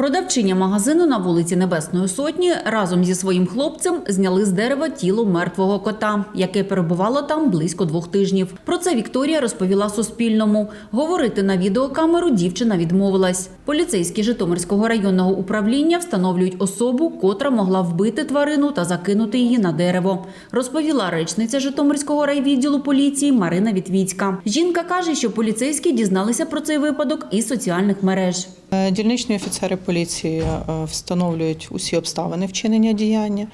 Продавчиня магазину на вулиці Небесної Сотні разом зі своїм хлопцем зняли з дерева тіло мертвого кота, яке перебувало там близько двох тижнів. Про це Вікторія розповіла Суспільному. Говорити на відеокамеру дівчина відмовилась. Поліцейські Житомирського районного управління встановлюють особу, котра могла вбити тварину та закинути її на дерево. Розповіла речниця Житомирського райвідділу поліції Марина Вітвіцька. Жінка каже, що поліцейські дізналися про цей випадок із соціальних мереж. Е, Дільничні офіцери поліції е, встановлюють усі обставини вчинення діяння.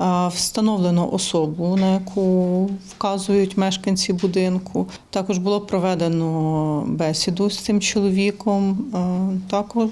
Е, Встановлено особу, на яку вказують мешканці будинку. Також було проведено бесіду з цим чоловіком. Також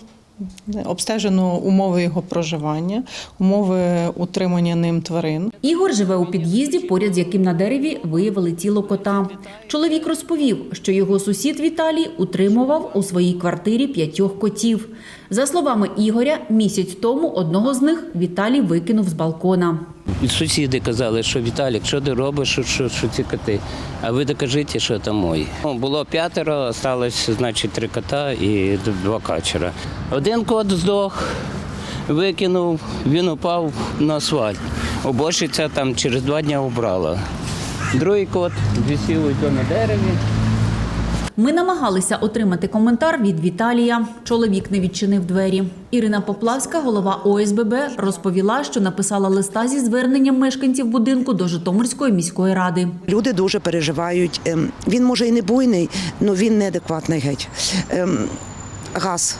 обстежено умови його проживання, умови утримання ним тварин. Ігор живе у під'їзді, поряд з яким на дереві виявили тіло кота. Чоловік розповів, що його сусід Віталій утримував у своїй квартирі п'ятьох котів. За словами Ігоря, місяць тому одного з них Віталій викинув з балкона. І Сусіди казали, що Віталік, що ти робиш, що, що, що ці коти? А ви докажіть, що там мої. Ну, Було п'ятеро, залишилось, значить, три кота і два качера. Один кот здох, викинув, він упав на асфальт. Уборщиця там через два дні обрала. Другий кот висів на дереві. Ми намагалися отримати коментар від Віталія. Чоловік не відчинив двері. Ірина Поплавська, голова ОСББ, розповіла, що написала листа зі зверненням мешканців будинку до Житомирської міської ради. Люди дуже переживають. Ем, Він може і не буйний, але він неадекватний геть. Ем, Газ.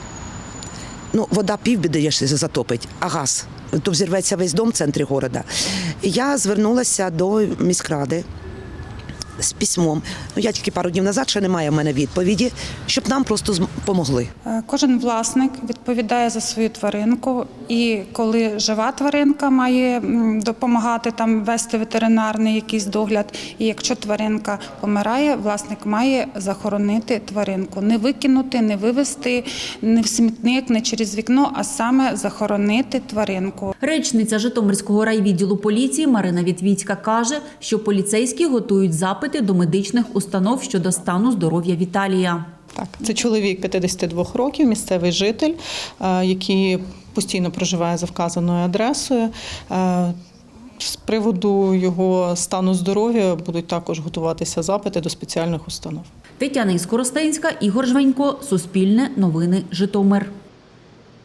Ну, вода півбіди якщо затопить, а газ. То взірветься весь дом в центрі міста. Я звернулася до міськради з письмом. Ну, я тільки пару днів назад ще немає в мене відповіді, щоб нам просто зм- помогли. Е, Кожен власник відповідає за свою тваринку, і коли жива тваринка має допомагати там вести ветеринарний якийсь догляд. І якщо тваринка помирає, власник має захоронити тваринку, не викинути, не вивезти, не в смітник, не через вікно, а саме захоронити тваринку. Речниця Житомирського райвідділу поліції Марина Вітвіцька каже, що поліцейські готують запити до медичних установ щодо стану здоров'я Віталія. Так, це чоловік 52 років, місцевий житель, е, який постійно проживає за вказаною адресою. Е, З приводу його стану здоров'я будуть також готуватися запити до спеціальних установ. Тетяна Іскоростенська, Ігор Жванько, Суспільне, Новини, Житомир.